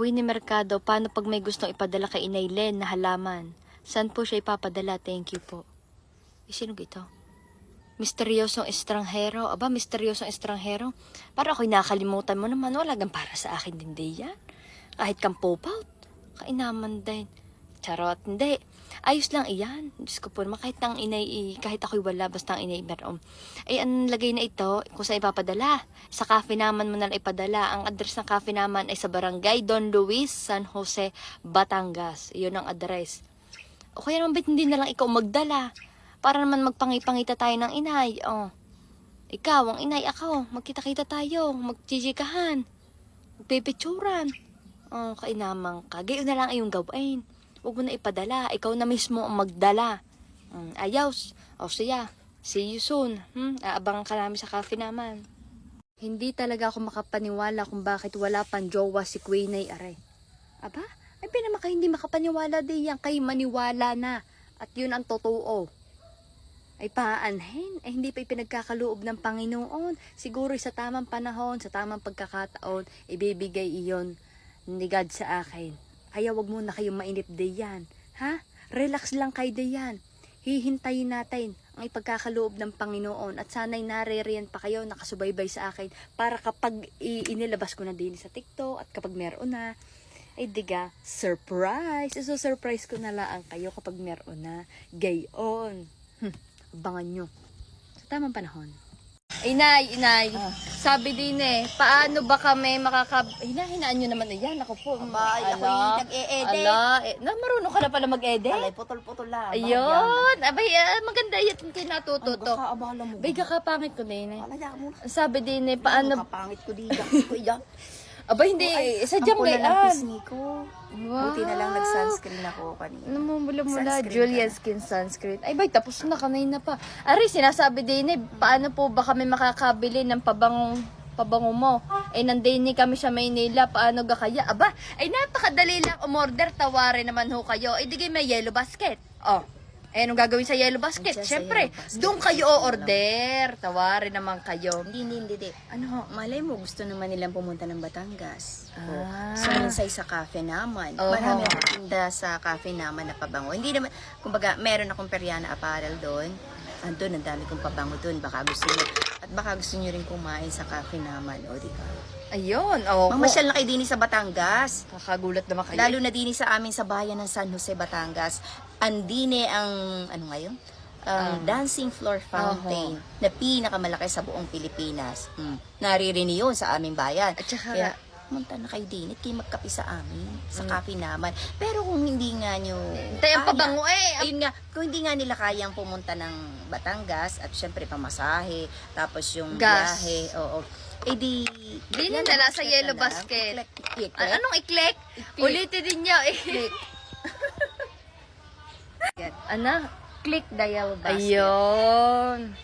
Queenie Mercado, paano pag may gustong ipadala kay Inay Len na halaman? Saan po siya ipapadala? Thank you po. Eh, sino ito? Misteryosong estranghero. Aba, misteryosong estranghero. Para ako'y nakalimutan mo naman. Wala gan para sa akin din di yan. Kahit kang popout. Kainaman din. Charot, hindi. Ayos lang iyan. Diyos ko po naman, kahit ang inay, i- kahit ako'y wala, basta ang inay meron. Ay, ang lagay na ito, kung saan ipapadala. Sa cafe naman mo na ipadala. Ang address ng cafe naman ay sa barangay Don Luis, San Jose, Batangas. Iyon ang address. O kaya naman ba't hindi na lang ikaw magdala? Para naman magpangipangita tayo ng inay. Oh. Ikaw, ang inay, ako. Magkita-kita tayo. Magchijikahan. Magpipicturan. Oh, kainamang ka. Gayon na lang iyong gawin. Huwag mo na ipadala. Ikaw na mismo ang magdala. Mm, ayaw. O siya. See you soon. Hmm? Aabangan ka namin sa cafe naman. Hindi talaga ako makapaniwala kung bakit wala pang jowa si Queen ay aray. Aba, ay pinamaka hindi makapaniwala di yan. Kay maniwala na. At yun ang totoo. Ay paanhin, ay hindi pa ipinagkakaloob ng Panginoon. Siguro sa tamang panahon, sa tamang pagkakataon, ibibigay iyon ni God sa akin. Kaya wag muna kayong mainip diyan. Ha? Relax lang kayo diyan. Hihintayin natin ang ipagkakaloob ng Panginoon at sana'y naririyan pa kayo nakasubaybay sa akin para kapag inilabas ko na din sa TikTok at kapag meron na, ay diga, surprise! So, surprise ko na lang kayo kapag meron na. Gayon. Hmm, abangan nyo. Sa tamang panahon. Inay, inay. Sabi din eh, paano ba kami makaka... Hinahinaan nyo naman na yan. Ako po. Aba, ay, ako yung nag-e-edit. ala, eh, na, marunong ka na pala mag-edit? Alay, putol-putol lang. Ayun. Abay, ah, maganda yan kayo natututo. Ang abala mo. Bay, kakapangit ko din eh. Alay, mo. Sabi din eh, paano... Kapangit ko di. ko iyan. Aba, hindi. sadyang Ang pula ng gayaan. pisngi ko. Buti na lang nag-sunscreen ako kanina. Namumula-mula, Sunscreen Julian Skin Sunscreen. Ay, bay, tapos na, kanina pa. Ari, sinasabi din eh, paano po ba kami makakabili ng pabangong pabango mo? Eh, nandini kami sa Maynila, paano ga kaya? Aba, ay napakadali lang umorder, tawarin naman ho kayo. Eh, digay may yellow basket. Oh, eh, anong gagawin sa yellow basket? Andiyan sa Siyempre, yellow basket. doon kayo o-order. Tawarin naman kayo. Hindi, hindi, hindi, hindi. Ano, ho, malay mo, gusto naman nilang pumunta ng Batangas. Ah. Oh. So, minsay sa cafe naman. Oho. Marami akong tinda sa cafe naman na pabango. Hindi naman, kumbaga, meron akong Periana apparel doon. Andun, ang dami kong pabango doon. Baka gusto nyo. At baka gusto nyo rin kumain sa cafe naman. O, di ba? Ayun, oh. Mamasyal na kayo din sa Batangas. Kakagulat naman kayo. Lalo na din sa amin sa bayan ng San Jose, Batangas. Andine ang, ano ngayon? Ang dancing floor fountain na pinakamalaki sa buong Pilipinas. Mm. Naririnig yun sa aming bayan. At saka- Kaya, pumunta na kayo din at kayo magkape sa amin, sa cafe naman. Pero kung hindi nga nyo... Tayo ang pabango eh. Ayun nga, kung hindi nga nila kayang pumunta ng Batangas at syempre pamasahe, tapos yung Gas. biyahe, oo. Eh di... Di yan, na dala sa yellow basket. I-click. An- anong i-click? I-click. Ulitin din niyo. Eh. Click. Ana? Click the yellow basket. Ayun.